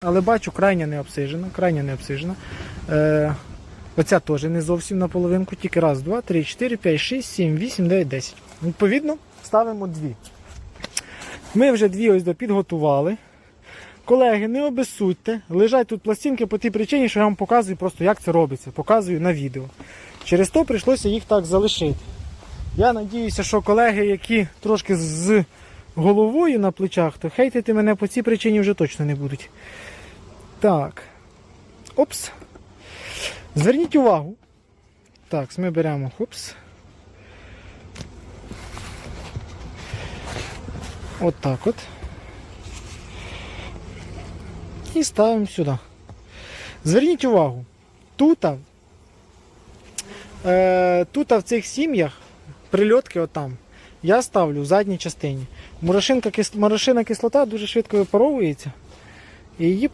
Але бачу, крайня не обсижена, крайня не обсижена. Е, оця теж не зовсім на половинку, тільки раз, два, три, чотири, п'ять, шість, сім, вісім, дев'ять, десять. Відповідно, ставимо дві. Ми вже дві ось підготували. Колеги, не обезсудьте, лежать тут пластинки по тій причині, що я вам показую просто, як це робиться. Показую на відео. Через то прийшлося їх так залишити. Я надіюся, що колеги, які трошки з головою на плечах, то хейтити мене по цій причині вже точно не будуть. Так. Опс. Зверніть увагу. Так, ми беремо. Опс. От так от. І ставимо сюди. Зверніть увагу. Тут, е, тут в цих сім'ях прильотки отам. Я ставлю в задній частині. Морошина кислота дуже швидко випаровується. І її